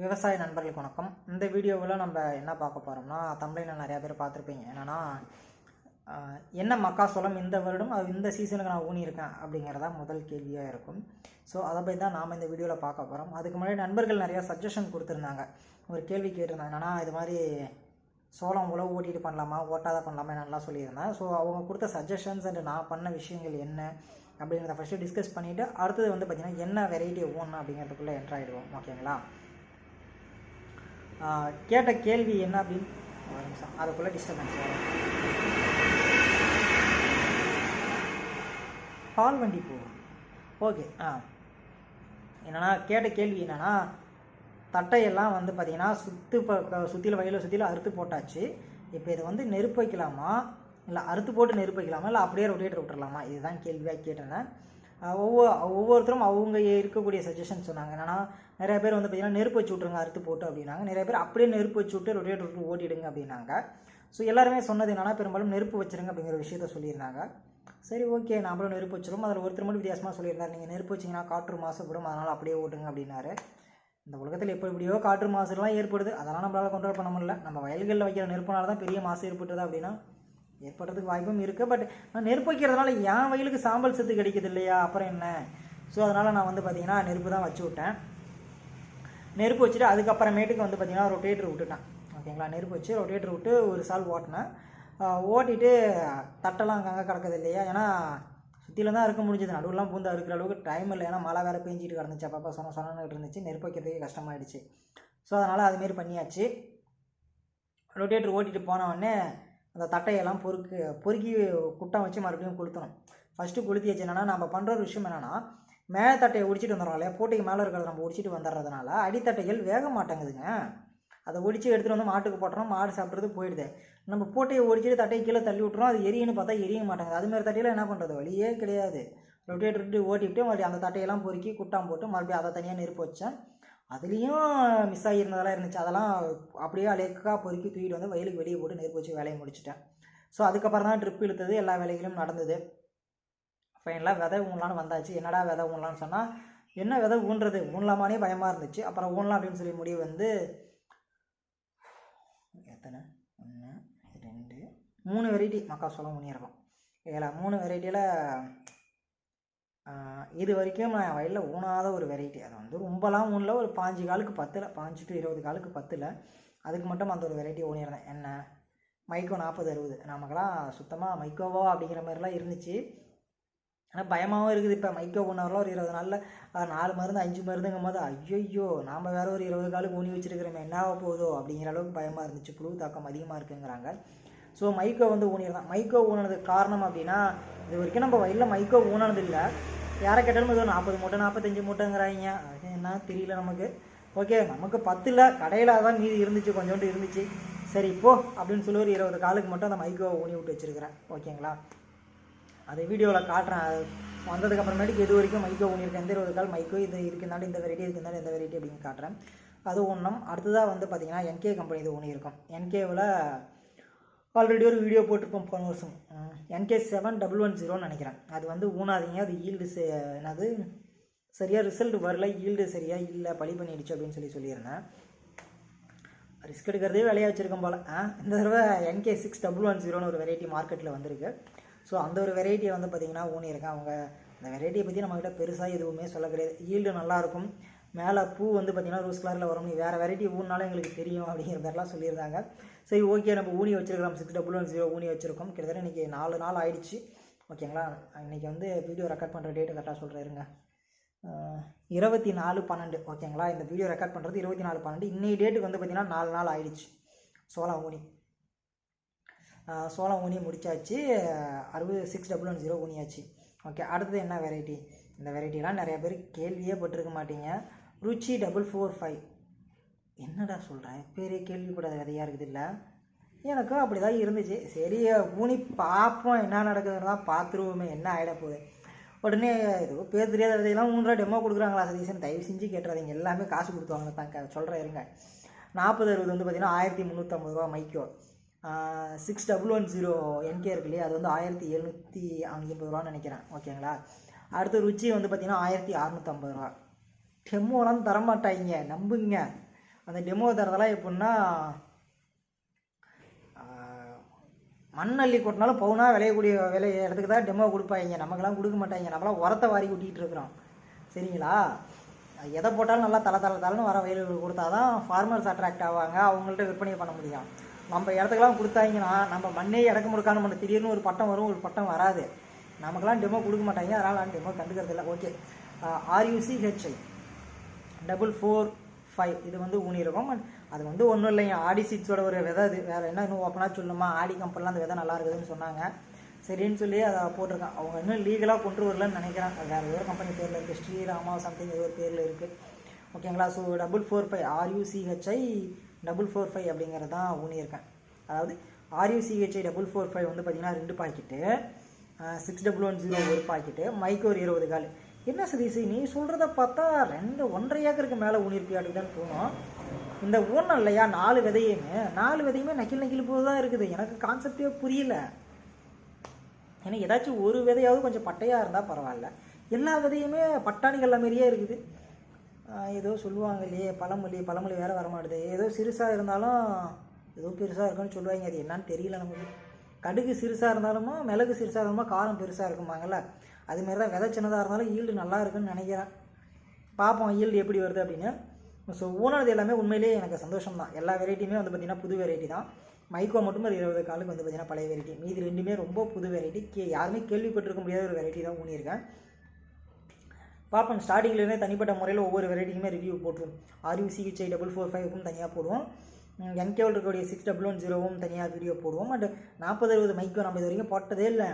விவசாய நண்பர்களுக்கு வணக்கம். இந்த வீடியோவில் நம்ம என்ன பார்க்க போகிறோம்னா தமிழில் நிறையா பேர் பார்த்துருப்பீங்க. என்னென்னா என்ன மக்காசோளம் இந்த வருடம் அது இந்த சீசனுக்கு நான் ஊனியிருக்கேன் அப்படிங்கிறதா முதல் கேள்வியாக இருக்கும். ஸோ அதை பற்றி தான் நாம் இந்த வீடியோவில் பார்க்க போகிறோம் அதுக்கு முன்னாடி நண்பர்கள் நிறையா சஜஷன் கொடுத்துருந்தாங்க. ஒரு கேள்வி கேட்டிருந்தாங்க என்னென்னா இது மாதிரி சோளம் உழவு ஓட்டிட்டு பண்ணலாமா? ஓட்டாத பண்ணலாமா? நல்லா சொல்லியிருந்தேன். ஸோ அவங்க கொடுத்த சஜஷன்ஸ் அண்ட் நான் பண்ண விஷயங்கள் என்ன? அப்படிங்கிறத ஃபஸ்ட்டு டிஸ்கஸ் பண்ணிவிட்டு அடுத்தது வந்து பார்த்திங்கன்னா என்ன வெரைட்டி ஓன் அப்படிங்கிறதுக்குள்ளே என்ட்ரு ஆகிடுவோம் ஓகேங்களா கேட்ட கேள்வி என்ன அப்படின்னு ஒரு நிமிஷம். அதுக்குள்ளே டிஸ்டர்பன்ஸ் வரும். பால் வண்டி போகும் ஓகே ஆ. என்னன்னா கேட்ட கேள்வி என்னென்னா தட்டையெல்லாம் வந்து பார்த்தீங்கன்னா ப சுற்றில வயலில் சுற்றில அறுத்து போட்டாச்சு. இப்போ இதை வந்து நெருப்பு வைக்கலாமா? இல்லை அறுத்து போட்டு நெருப்பு வைக்கலாமா இல்லை அப்படியே ரொட்டேட்டர் விட்டுறலாமா? இதுதான் கேள்வியாக கேட்டிருந்தேன் ஒவ்வொரு ஒவ்வொருத்தரும் அவங்க இருக்கக்கூடிய சஜஷன் சொன்னாங்க. என்னன்னா நிறைய பேர் வந்து பார்த்தீங்கன்னா நெருப்பு வச்சு விட்ருங்க அறுத்து போட்டு அப்படின்னாங்க. நிறைய பேர் அப்படியே நெருப்பு வச்சு விட்டு ரொட்டேட்டர் விட்டு ஓட்டிடுங்க அப்படின்னாங்க. ஸோ எல்லாருமே சொன்னது என்னென்னா பெரும்பாலும் நெருப்பு வச்சிருங்க அப்படிங்கிற விஷயத்த சொல்லியிருந்தாங்க. சரி ஓகே நாமளும் நெருப்பு வச்சிடும் அதில் ஒருத்தர் மட்டும் வித்தியாசமாக சொல்லியிருந்தார். நீங்கள் நெருப்பு வச்சிங்கன்னா காற்று மாசுபடும். அதனால் அப்படியே ஓட்டுங்க அப்படின்னாரு. இந்த உலகத்தில் எப்படி எப்படியோ காற்று மாசுலாம் ஏற்படுது. அதெல்லாம் நம்மளால் கண்ட்ரோல் பண்ண முடியல. நம்ம வயல்களில் வைக்கிற நெருப்புனால தான் பெரிய மாசு ஏற்பட்டுதா அப்படின்னா ஏற்படுறதுக்கு வாய்ப்பும் இருக்குது பட் நான் நெருப்பு வைக்கிறதுனால என் வயலுக்கு சாம்பல் சத்து கிடைக்குது இல்லையா? அப்புறம் என்ன? ஸோ அதனால் நான் வந்து பார்த்தீங்கன்னா நெருப்பு தான் வச்சு விட்டேன். நெருப்பு வச்சுட்டு அதுக்கப்புறமேட்டுக்கு வந்து பார்த்தீங்கன்னா ரொட்டேட்டர் விட்டுட்டேன். ஓகேங்களா நெருப்பு வச்சு ரொட்டேட்டர் விட்டு ஒரு சால் ஓட்டினேன். ஓட்டிட்டு தட்டெல்லாம் அங்கங்கே கிடக்குது இல்லையா? ஏன்னா சுற்றில தான் இருக்க முடிஞ்சது. நடுவுலாம் பூந்து அறுக்கிற அளவுக்கு டைம் இல்லை. ஏன்னா மழை வேறு பெஞ்சிட்டு கிடந்துச்சு. அப்பப்போ சொன்ன சொன்னட்டு இருந்துச்சு. நெருப்பு வைக்கிறதுக்கே கஷ்டமாயிடுச்சு. ஸோ அதனால் அதுமாரி பண்ணியாச்சு. ரொட்டேட்டர் ஓட்டிட்டு போனவொடனே அந்த தட்டையெல்லாம் பொறுக்கு பொறுக்கி குட்டம் வச்சு மறுபடியும் கொளுத்தணும். ஃபஸ்ட்டு கொளுத்தி வச்சு என்னன்னா நம்ம பண்ணுற ஒரு விஷயம் என்னென்னா மேலே தட்டையை ஒடிச்சிட்டு வந்துடுறோம் இல்லையா? போட்டிக்கு மேலே இருக்கிறத நம்ம ஒடிச்சிட்டு வந்துடுறதுனால அடித்தட்டைகள் வேக மாட்டேங்குதுங்க. அதை ஒடிச்சு எடுத்துகிட்டு வந்து மாட்டுக்கு போட்டுறோம் மாடு சாப்பிட்றது போயிடுது. நம்ம போட்டையை ஒடிச்சிட்டு தட்டையை கீழே தள்ளி விட்டுறோம் அது எரியுன்னு பார்த்தா எரிய மாட்டேங்குது. அதுமாதிரி தட்டையில் என்ன பண்ணுறது வழியே கிடையாது. ரொட்டேட் ரொட்டி ஓட்டிவிட்டு மறுபடியும் அந்த தட்டையெல்லாம் பொறுக்கி குட்டாம் போட்டு மறுபடியும் அதை தனியாக நெருப்பு வச்சேன். அதுலேயும் மிஸ் ஆகியிருந்ததெல்லாம் இருந்துச்சு. அதெல்லாம் அப்படியே அலேக்காக பொறுக்கி தூக்கிட்டு வந்து வயலுக்கு வெளியே போட்டு நெருப்பு வச்சு வேலையை முடிச்சிட்டேன். ஸோ அதுக்கப்புறம் தான் ட்ரிப் இழுத்தது எல்லா வேலைகளும் நடந்தது. ஃபைனலாக விதை ஊனலான்னு வந்தாச்சு. என்னடா விதை ஊனலான்னு சொன்னால் என்ன விதை ஊன்றது? ஊனலாமானே பயமாக இருந்துச்சு. அப்புறம் ஊனலாம் அப்படின்னு சொல்லி முடிவு வந்து எத்தனை? ஒன்று ரெண்டு மூணு வெரைட்டி மக்காசோளம் ஊனியிருக்கோம். இதில் மூணு வெரைட்டியில் இது வரைக்கும் நான் வயலில் ஊனாத ஒரு வெரைட்டி அது வந்து ரொம்பலாம் ஊனில். ஒரு பாஞ்சு காலுக்கு பத்தில் பாஞ்சு டு இருபது காலுக்கு பத்தில். அதுக்கு மட்டும் அந்த ஒரு வெரைட்டி ஊனியிருந்தேன் என்ன? மைக்கோ நாற்பது அறுபது. நமக்கெல்லாம் சுத்தமாக மைக்கோவோ அப்படிங்கிற மாதிரிலாம் இருந்துச்சு. ஆனால் பயமாகவும் இருக்குது இப்போ. மைக்கோ ஊனவரெலாம் ஒரு இருபது நாளில் நாலு மருந்து அஞ்சு மருந்துங்கும் போது ஐயோ நாம் வேற ஒரு இருபது காலுக்கு ஊனி வச்சுருக்கிறோமே. என்ன ஆக அப்படிங்கிற அளவுக்கு பயமாக இருந்துச்சு. புழு தாக்கம் அதிகமாக இருக்குங்கிறாங்க. ஸோ மைக்கோ வந்து ஊனியிருந்தான் மைக்கோ ஊனதுக்கு காரணம் அப்படின்னா இது வரைக்கும் நம்ம வயலில் மைக்கோ ஊனது இல்லை யாரை கேட்டாலும் ஏதோ நாற்பது மூட்டை நாற்பத்தஞ்சு மூட்டைங்கிறாங்க. அது என்ன தெரியல நமக்கு. ஓகே நமக்கு பத்தில் கடையில் தான் மீதி இருந்துச்சு கொஞ்சோண்டு இருந்துச்சு. சரி இப்போ அப்படின்னு சொல்லி ஒரு இருபது காலுக்கு மட்டும் அந்த மைக்கோவை ஊனி விட்டு வச்சிருக்கிறேன். ஓகேங்களா அதை வீடியோவில் காட்டுறேன். அது வந்ததுக்கு அப்புறமேட்டுக்கு இது வரைக்கும் மைக்கோ ஊனியிருக்கேன். எந்த இருபது கால் மைக்கோ இது இருக்குனாலும் இந்த வெரைட்டி இருக்குனாலும் இந்த வெரைட்டி அப்படின்னு காட்டுறேன். அது ஒன்றும் அடுத்ததாக வந்து பார்த்தீங்கன்னா என்கே கம்பெனி இது ஊனியிருக்கோம். என்கேவில் ஆல்ரெடி ஒரு வீடியோ போட்டிருப்போம் போன வருஷம். என்கே செவன் டபுள் ஒன் ஜீரோன்னு நினைக்கிறேன். அது வந்து ஊனாதீங்க. அது ஈல்டு என்னது? சரியாக ரிசல்ட் வரல ஈல்டு சரியாக இல்லை பழி பண்ணிடுச்சு அப்படின்னு சொல்லி சொல்லியிருந்தேன். ரிஸ்க் எடுக்கிறதே வேலையாக வச்சுருக்கோம் போல். ஆ இந்த தடவை என்கே சிக்ஸ் டபுள் ஒன் ஜீரோன்னு ஒரு வெரைட்டி மார்க்கெட்டில் வந்திருக்கு. ஸோ அந்த ஒரு வெரைட்டியை வந்து பார்த்திங்கன்னா ஊனியிருக்கேன். அவங்க அந்த வெரைட்டியை பற்றி நம்மக்கிட்ட பெருசாக எதுவுமே சொல்ல கிடையாது. ஈல்டு நல்லாயிருக்கும் மேலே பூ வந்து பார்த்திங்கன்னா ரோஸ் கலரில் வரும். நீ வேறு வெரைட்டி ஊனாலும் எங்களுக்கு தெரியும் அப்படிங்கிற மாதிரிலாம் சொல்லியிருந்தாங்க. சரி ஓகே நம்ம ஊனி வச்சிருக்கிறோம். சிக்ஸ் டபுள் ஒன் ஜீரோ ஊனி வச்சுருக்கோம். கிட்டத்தட்ட இன்றைக்கி நாலு நாள் ஆயிடுச்சு. ஓகேங்களா? இன்றைக்கி வந்து வீடியோ ரெக்கார்ட் பண்ணுற டேட்டு கரெக்டாக சொல்கிறேன் இருங்க. இருபத்தி நாலு பன்னெண்டு. ஓகேங்களா? இந்த வீடியோ ரெக்கார்ட் பண்ணுறது இருபத்தி நாலு பன்னெண்டு. இன்னைக்கு டேட்டுக்கு வந்து பார்த்திங்கன்னா நாலு நாள் ஆயிடுச்சு. சோளம் ஊனி. அஹ், சோளம் ஊனி முடிச்சாச்சு. அறுபது சிக்ஸ் டபுள் ஒன் ஜீரோ ஊனியாச்சு. ஓகே அடுத்தது என்ன வெரைட்டி இந்த வெரைட்டிலாம் நிறைய பேர் கேள்வியே பட்டிருக்க மாட்டீங்க. ருச்சி டபுள் ஃபோர் ஃபைவ் என்னடா சொல்கிறேன் பேரே கேள்விப்படாத விதையாக இருக்குது இல்லை? எனக்கும் அப்படி தான் இருந்துச்சு. சரி ஊனி பார்ப்போம் என்ன நடக்குதுன்னு தான் பார்த்துருவோமே என்ன ஆகிட போகுது? உடனே ஏதோ பேர் தெரியாத விதையெல்லாம் மூன்றா டெமோ கொடுக்குறாங்களா சதீசன் தயவு செஞ்சு கேட்டுறாதீங்க. எல்லாமே காசு கொடுத்துவாங்க தான் சொல்கிறேன் இருங்க. நாற்பது அறுபது வந்து பார்த்திங்கன்னா ஆயிரத்தி முந்நூற்றம்பது ரூபா மைக்கோ. சிக்ஸ் டபுள் ஒன் ஜீரோ என்கே இருக்கு இல்லையா? அது வந்து ஆயிரத்தி எழுநூற்றி ஐம்பது ரூபான்னு நினைக்கிறேன். ஓகேங்களா? அடுத்து ருச்சி வந்து பார்த்திங்கன்னா ஆயிரத்தி அறநூற்றம்பது ரூபா. டெமோலாம் தரமாட்டாங்க நம்புங்க. அந்த டெமோ தரதெல்லாம் எப்படின்னா மண்ணள்ளி கொட்டினாலும் பவுனாக விளையக்கூடிய விளைய இடத்துக்கு தான் டெமோ கொடுப்பாங்க நமக்கெல்லாம் கொடுக்க மாட்டாங்க நம்மளாம் உரத்தை வாரி கொட்டிகிட்டு இருக்கிறோம். சரிங்களா? எதை போட்டாலும் நல்லா தலை தலை தலைன்னு வர வயல்கள் கொடுத்தா தான் ஃபார்மர்ஸ் அட்ராக்ட் ஆவாங்க. அவங்கள்ட்ட விற்பனை பண்ண முடியும். நம்ம இடத்துக்கெல்லாம் கொடுத்தாங்கன்னா நம்ம மண்ணே இடக்க முடுக்கான பண்ண திடீர்னு ஒரு பட்டம் வரும் ஒரு பட்டம் வராது. நமக்கெல்லாம் டெமோ கொடுக்க மாட்டாங்க அதனால் நான் டெமோ கண்டுக்கிறது இல்லை okay RUC HI double four five இது வந்து ஊனியிருக்கும் பட் அது வந்து ஒன்றும் இல்லைங்க. ஆடி சீட்ஸோட ஒரு விதை அது. வேறு என்ன இன்னும் ஓப்பனாக சொல்லணுமா ஆடி கம்பெனிலாம் அந்த விதை நல்லா இருக்குதுன்னு சொன்னாங்க. சரின்னு சொல்லி அதை போட்டிருக்கேன் அவங்க இன்னும் லீகலாக கொண்டு வரலன்னு நினைக்கிறேன். வேறு ஏதோ கம்பெனி பேரில் இருக்குது ஸ்ரீராமா சம்திங் ஏதோ ஒரு பேரில் இருக்குது ஓகேங்களா so double four five RUCHI double four five அப்படிங்கிறது தான் ஊனியிருக்கேன். அதாவது ஆர்யூசிஹெச்ஐ டபுள் ஃபோர் ஃபைவ் வந்து பார்த்திங்கன்னா ரெண்டு packet six double one zero ஒரு பாக்கெட்டு மைக்கோர் ஒரு இருபது கால். என்ன சதீஷ் நீ சொல்கிறத பார்த்தா ரெண்டு ஒன்றரை ஏக்கருக்கு மேலே ஊனிருப்பியாட்டு தான் தோணும். இந்த ஊனம் இல்லையா நாலு விதையுமே? நாலு விதையுமே நக்கில் நக்கில் போது தான் இருக்குது. எனக்கு கான்செப்டே புரியல. ஏன்னா ஏதாச்சும் ஒரு விதையாவது கொஞ்சம் பட்டையாக இருந்தால் பரவாயில்ல. எல்லா விதையுமே பட்டாணிகள் மாதிரியே இருக்குது. ஏதோ சொல்லுவாங்க இல்லையே பழமொழி பழமொழி வேற வர மாட்டுது ஏதோ சிறுசாக இருந்தாலும் ஏதோ பெருசாக இருக்குன்னு சொல்லுவாங்க. அது என்னன்னு தெரியல நமக்கு. கடுகு சிறுசாக இருந்தாலுமா மிளகு சிறுசாக இருந்தாலுமா காரம் பெருசாக இருக்குமாங்களே அதுமாரி தான் விதை சின்னதாக இருந்தாலும் ஈல்டு நல்லா இருக்குன்னு நினைக்கிறேன். பார்ப்போம் ஈல்டு எப்படி வருது அப்படின்னு. ஸோ ஊனது எல்லாமே உண்மையிலேயே எனக்கு சந்தோஷம் தான் எல்லா வெரைட்டியுமே வந்து பார்த்திங்கன்னா புது வெரைட்டி தான். மைக்கோ மட்டும் ஒரு இருபது காலுக்கு வந்து பார்த்திங்கன்னா பழைய வெரைட்டி மீதி ரெண்டுமே ரொம்ப புது வெரைட்டி கே யாருமே கேள்விப்பட்டிருக்க முடியாத ஒரு வெரைட்டி தான் ஊனியிருக்கேன். பார்ப்போம் ஸ்டார்டிங்லேருந்தே தனிப்பட்ட முறையில் ஒவ்வொரு வெரைட்டிக்குமே ரிவ்யூ போட்டுருவோம். ஆர்யூ சிஹெச்ஐ டபுள் ஃபோர் ஃபைவ்க்கும் தனியாக போடுவோம். என்கேவில் இருக்கக்கூடிய சிக்ஸ் டபுள் ஒன் ஜீரோவும் தனியாக வீடியோ போடுவோம். அண்ட் நாற்பது அறுபது மைக்கோ நம்ம இது வரைக்கும் போட்டதே இல்லை.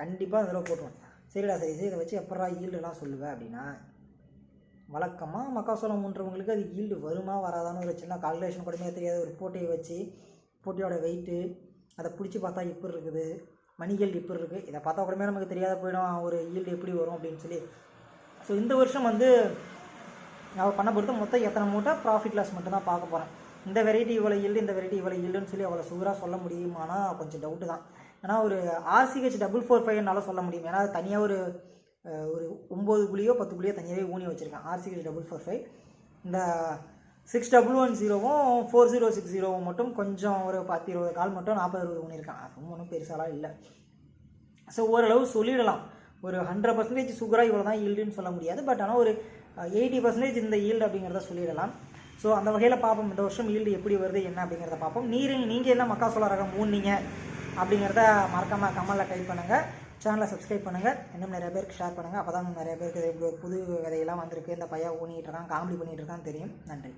கண்டிப்பாக அதில் போட்டுருவோம். சரிடா சரி சரி இதை வச்சு எப்படா ஈல்டுலாம் சொல்லுவேன் அப்படின்னா வழக்கமாக மக்காசோளம் ஊன்றவங்களுக்கு அது ஈல்டு வருமா வராதான்னு ஒரு சின்ன கால்குலேஷன் கூடமே தெரியாத. ஒரு போட்டியை வச்சு போட்டியோட வெயிட்டு அதை பிடிச்சி பார்த்தா இப்படி இருக்குது மணிகள் இப்படி இருக்குது இதை பார்த்தா கூடமே நமக்கு தெரியாத போயிடும் ஒரு ஈல்டு எப்படி வரும்? அப்படின்னு சொல்லி. ஸோ இந்த வருஷம் வந்து அவள் பண்ண பொறுத்த மொத்தம் எத்தனை மூட்டை ப்ராஃபிட் லாஸ் மட்டும்தான் பார்க்க போகிறேன் இந்த வெரைட்டி இவ்வளோ ஈல்டு இந்த வெரைட்டி இவ்வளோ ஈல்டுன்னு சொல்லி அவ்வளோ சூராக சொல்ல முடியுமானா கொஞ்சம் டவுட்டு தான். ஏன்னா ஒரு ஆர்சிஹெச் டபுள் ஃபோர் ஃபைவ்னால சொல்ல முடியும். ஏன்னா தனியாக ஒரு ஒரு ஒம்பது புள்ளியோ பத்து புள்ளியோ தனியாகவே ஊனி வச்சுருக்கேன் ஆர்சிஹெச் டபுள் ஃபோர் ஃபைவ் இந்த சிக்ஸ் டபுள் ஒன் ஜீரோவும் ஃபோர் ஜீரோ சிக்ஸ் ஜீரோவும் மட்டும் கொஞ்சம் ஒரு பத்து இருபது கால் மட்டும் நாற்பது அறுபது ஊனியிருக்கேன் ரொம்ப ஒன்றும் பெருசாலாம் இல்லை. ஸோ ஓரளவு சொல்லிடலாம். ஒரு ஹண்ட்ரட் பர்சன்டேஜ் சுகராக இவ்வளோ தான் ஈல்டுன்னு சொல்ல முடியாது. பட் ஆனால் ஒரு எயிட்டி பர்சன்டேஜ் இந்த ஈல்டு அப்படிங்கிறத சொல்லிடலாம். ஸோ அந்த வகையில் பார்ப்போம். இந்த வருஷம் ஈல்டு எப்படி வருது என்ன அப்படிங்கிறத பார்ப்போம். நீர் நீங்கள் என்ன மக்காசோள ரகம் ஊன்னீங்க? அப்படிங்கிறத மறக்காமல் கமலில் டைப் பண்ணுங்கள் சேனலை சப்ஸ்கிரைப் பண்ணுங்கள் இன்னும் நிறைய பேருக்கு ஷேர் பண்ணுங்கள் அப்போ தான் நிறைய பேருக்கு இப்படி ஒரு புது விதையெல்லாம் வந்திருக்கு. இந்த பையன் ஊனிகிட்டு இருக்கான் காமெடி பண்ணிகிட்டு இருக்கான்னு தெரியும். நன்றி.